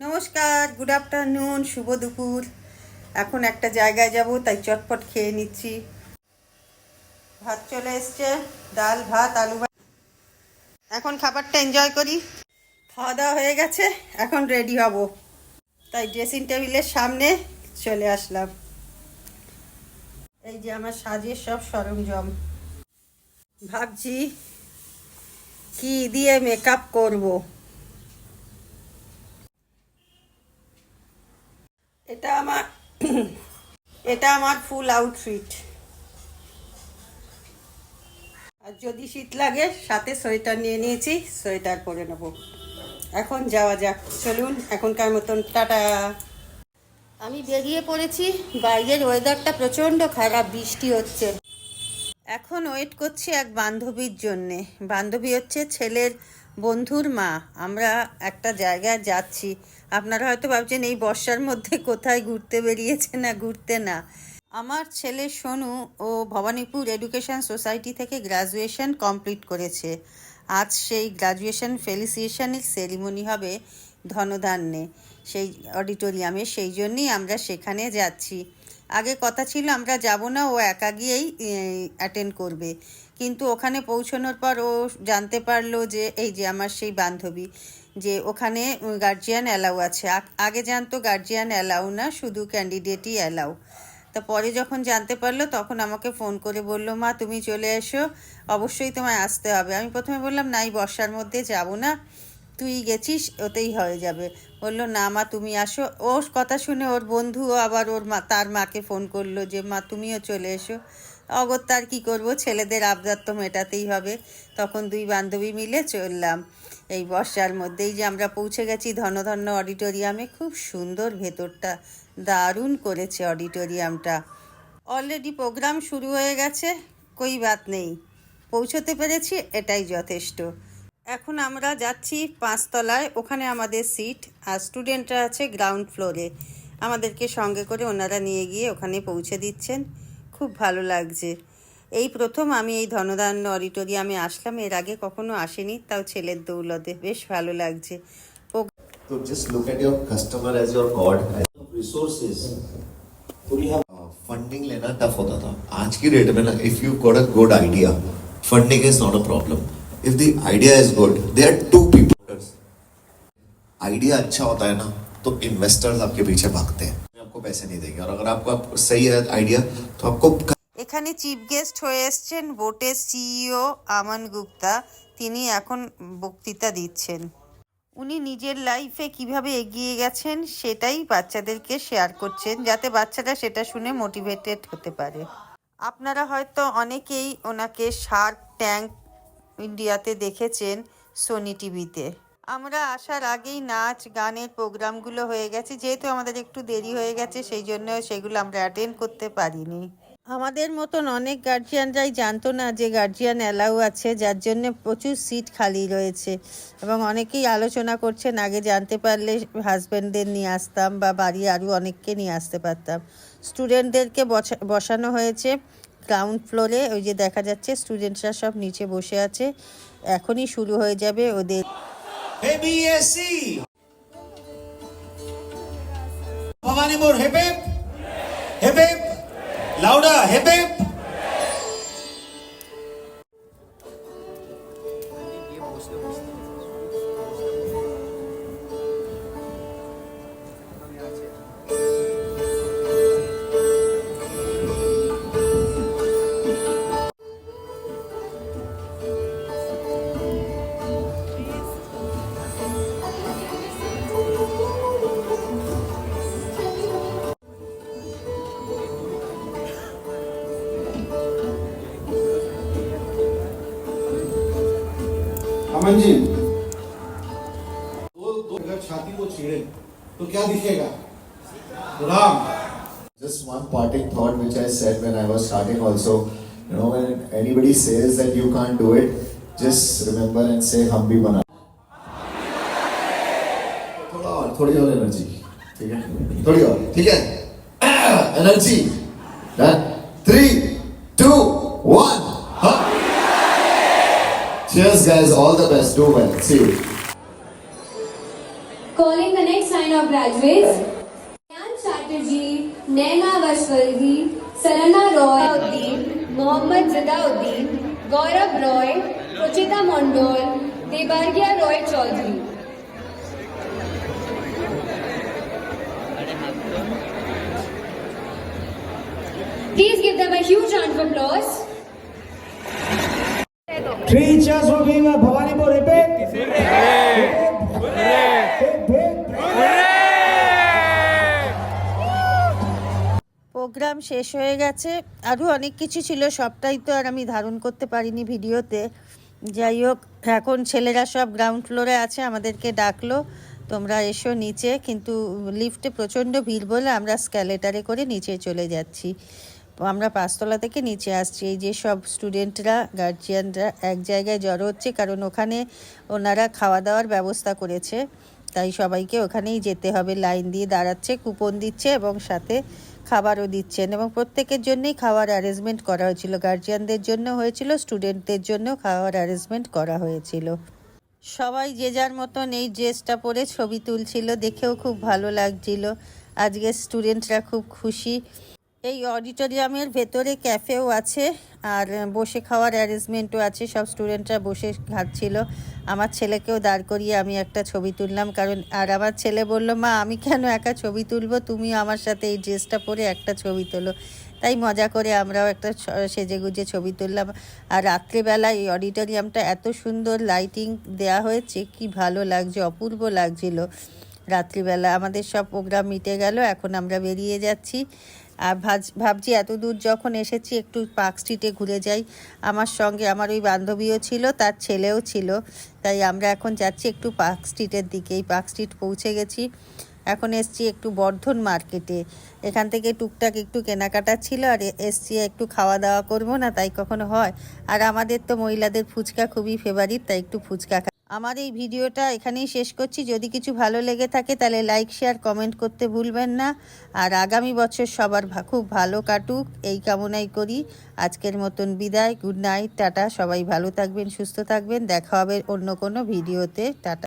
নমস্কার good afternoon শুভ দুপুর। এখন একটা জায়গায় যাব, তাই চটপট খেয়ে নিচ্ছি। ভাত চলে এসছে, ডাল, ভাত, আলু ভাত এখন খাবারটা এনজয় করি। খাওয়া দাওয়া হয়ে গেছে, এখন রেডি হব। তাই ড্রেসিং টেবিলের সামনে চলে আসলাম। এই যে আমার সাজের সব সরঞ্জাম। ভাবছি কি দিয়ে মেকআপ করব। এটা আমার এটা আমার ফুল আউটফিট আর যদি শীত লাগে, সাথে সোয়েটার নিয়ে নিয়েছি, সোয়েটার পরে নেব। এখন যাওয়া যাক, চলুন এখনকার মতন, টাটা। আমি বেরিয়ে পড়েছি, বাইরের ওয়েদারটা প্রচণ্ড খারাপ, বৃষ্টি হচ্ছে। এখন ওয়েট করছি এক বান্ধবীর জন্যে। বান্ধবী হচ্ছে ছেলের বন্ধুর মা, আমরা একটা জায়গায় যাচ্ছি। আপনারা হয়তো ভাবছেন, এই বর্ষার মধ্যে কোথায় ঘুরতে বেরিয়েছে না ঘুরতে না। আমার ছেলে সোনু ও ভবানীপুর এডুকেশন সোসাইটি থেকে গ্রাজুয়েশন কমপ্লিট করেছে। আজ সেই গ্রাজুয়েশন ফেলিসিয়েশনের সেরিমনি হবে ধনধান্যে, সেই অডিটোরিয়ামে সেই জন্যই আমরা সেখানে যাচ্ছি। আগে কথা ছিল, আমরা যাব না, ও একা গিয়েই অ্যাটেন্ড করবে। কিন্তু ওখানে পৌঁছানোর পর ও জানতে পারল যে, এই যে আমার সেই বান্ধবী, যে ওখানে গার্জিয়ান অ্যালাউ আছে। আগে জানতো গার্জিয়ান অ্যালাউ না, শুধু ক্যান্ডিডেটই অ্যালাউ তা পরে যখন জানতে পারল, তখন আমাকে ফোন করে বলল, মা, তুমি চলে এসো, অবশ্যই তোমায় আসতে হবে। আমি প্রথমে বললাম না এই বর্ষার মধ্যে যাব না, তুই গেছিস, ওতেই হয়ে যাবে। বলল, না, মা, তুমি আসো। ওর কথা শুনে ওর বন্ধুও আবার ওর মা, তার মাকে ফোন করল যে, মা, তুমিও চলে এসো। অগত্যার কী করব? ছেলেদের আবদার তো মেটাতেই হবে। তখন দুই বান্ধবী মিলে চললাম। এই বর্ষার মধ্যেই যে আমরা পৌঁছে গেছি ধনধন্য অডিটোরিয়ামে, খুব সুন্দর ভেতরটা। দারুণ করেছে অডিটোরিয়ামটা। অলরেডি প্রোগ্রাম শুরু হয়ে গেছে, কই বাত নেই। পৌঁছতে পেরেছি, এটাই যথেষ্ট। এখন আমরা যাচ্ছি পাঁচতলায়, ওখানে আমাদের সিট আর স্টুডেন্টরা আছে গ্রাউন্ড ফ্লোরে আমাদেরকে সঙ্গে করে ওনারা নিয়ে গিয়ে ওখানে পৌঁছে দিচ্ছেন। খুব ভালো লাগছে এই প্রথম আমি এই ধনধান্য অডিটোরিয়ামে আসলাম এর আগে কখনো আসেনি তাও ছেলের দৌলতে বেশ ভালো লাগছে তো just look at your customer as your god resources हम funding लेना tough होता था आज की डेट में ना if you got a good idea, funding is not a problem. If the idea is good, there are two people. Idea अच्छा होता है ना तो investors आपके पीछे भागते हैं आपको पैसे नहीं देंगे और अगर आपका सही है आइडिया तो आपको এখানে চিফ গেস্ট হয়ে এসছেন বোটের সিইও আমান গুপ্তা তিনি এখন বক্তৃতা দিচ্ছেন উনি নিজের লাইফে কিভাবে এগিয়ে গেছেন সেটাই বাচ্চাদেরকে শেয়ার করছেন যাতে বাচ্চারা সেটা শুনে মোটিভেটেড হতে পারে আপনারা হয়তো অনেকেই ওনাকে শার্ক ট্যাঙ্ক ইন্ডিয়াতে দেখেছেন সোনি টিভিতে আমরা আসার আগেই নাচ, গানের প্রোগ্রামগুলো হয়ে গেছে। যেহেতু আমাদের একটু দেরি হয়ে গেছে, সেই জন্য সেগুলো আমরা অ্যাটেন্ড করতে পারিনি। আমাদের মতন অনেক গার্জিয়ানরাই জানতো না যে গার্জিয়ান অ্যালাউ আছে, যার জন্য প্রচুর সিট খালি রয়েছে। এবং অনেকেই আলোচনা করছেন, আগে জানতে পারলে হাজব্যান্ডদের নিয়ে আসতাম বা বাড়ি আরও অনেককে নিয়ে আসতে পারতাম। স্টুডেন্টদেরকে বসা- বসানো হয়েছে গ্রাউন্ড ফ্লোরে ওই যে দেখা যাচ্ছে স্টুডেন্টরা সব নিচে বসে আছে। এখনই শুরু হয়ে যাবে ওদের। Hey BSC! Bhavanipur, hip hip! Hip Aman ji दो दो अगर छाती को छेड़े तो क्या दिखेगा Ram Just one parting thought which I said when I was starting also. You know, when anybody says that you can't do it, just remember and say हम भी बना थोड़ा और थोड़ी और एनर्जी ठीक है थोड़ी और ठीक है energy done Cheers guys all the best do well see you Calling the next line of graduates. Ayan Chatterjee, Naina Vashwaldi, Sarana Roy, Uddin, Mohammad Zadauddin, Gaurav Roy, Ruchita Mondol, Debargia Roy Chaudhary. Please give them a huge round of applause. Programme শেষ হয়ে গেছে। আরও অনেক কিছু ছিল, সবটাই তো আর আমি ধারণ করতে পারিনি ভিডিওতে। যাই হোক, এখন ছেলেরা সব গ্রাউন্ড ফ্লোরে আছে, আমাদেরকে ডাকলো। তোমরা এসো নিচে, কিন্তু লিফটে প্রচণ্ড ভিড় বলে আমরা স্ক্যালেটারে করে নিচে চলে যাচ্ছি। আমরা পাঁচতলা থেকে নিচে আসছি। এই যে সব স্টুডেন্টরা গার্জিয়ানরা এক জায়গায় জড়ো হচ্ছে, কারণ ওখানে ওনারা খাওয়া দাওয়ার ব্যবস্থা করেছে। তাই সবাইকে ওখানেই যেতে হবে। লাইন দিয়ে দাঁড়াচ্ছে, কুপন দিচ্ছে এবং সাথে খাবারও দিচ্ছেন এবং প্রত্যেকের জন্যই খাওয়ার অ্যারেঞ্জমেন্ট করা হয়েছিল। গার্জিয়ানদের জন্য হয়েছিল স্টুডেন্টদের জন্য খাওয়ার অ্যারেঞ্জমেন্ট করা হয়েছিল। সবাই যে যার মতন এই ড্রেসটা পরে ছবি তুলছিল, দেখেও খুব ভালো লাগছিল। আজকে স্টুডেন্টরা খুব খুশি। এই অডিটোরিয়ামের ভেতরে ক্যাফেও আছে আর বসে খাওয়ার অ্যারেঞ্জমেন্টও আছে। সব স্টুডেন্টরা বসে খাচ্ছিল। আমার ছেলেকেও দাঁড় করিয়ে আমি একটা ছবি তুললাম কারণ, আর আমার ছেলে বলল, মা, আমি কেন একা ছবি তুলবো? তুমি আমার সাথে এই ড্রেসটা পরে একটা ছবি তোলো। তাই মজা করে আমরাও একটা সেজে গুজে ছবি তুললাম। আর রাত্রেবেলা এই অডিটোরিয়ামটা এত সুন্দর লাইটিং দেয়া হয়েছে, কি ভালো লাগছে, অপূর্ব লাগছিল। রাত্রিবেলা আমাদের সব প্রোগ্রাম মিটে গেল, এখন আমরা বেরিয়ে যাচ্ছি। আর ভাজ, ভাবছি এত দূর যখন এসেছি একটু পার্ক স্ট্রিটে ঘুরে যাই। আমার সঙ্গে আমার ওই বান্ধবীও ছিল, তার ছেলেও ছিল। তাই আমরা এখন যাচ্ছি একটু পার্ক স্ট্রিটের দিকে। এই পার্ক স্ট্রিট পৌঁছে গেছি। এখন এসছি একটু বর্ধন মার্কেটে। এখান থেকে টুকটাক একটু কেনাকাটা ছিল, আর এসছি একটু খাওয়া দাওয়া করব না, তাই কখনো হয়। আর আমাদের তো মহিলাদের ফুচকা খুবই ফেভারিট তাই একটু ফুচকা আমার এই ভিডিওটা এখানেই শেষ করছি। যদি কিছু ভালো লেগে থাকে তাহলে লাইক শেয়ার কমেন্ট করতে ভুলবেন না। আর আগামী বছর সবার খুব ভালো কাটুক। এই কামনাই করি। আজকের মতন বিদায়। Good night tata. সবাই ভালো থাকবেন, সুস্থ থাকবেন। দেখা হবে অন্য কোনো ভিডিওতে। টাটা।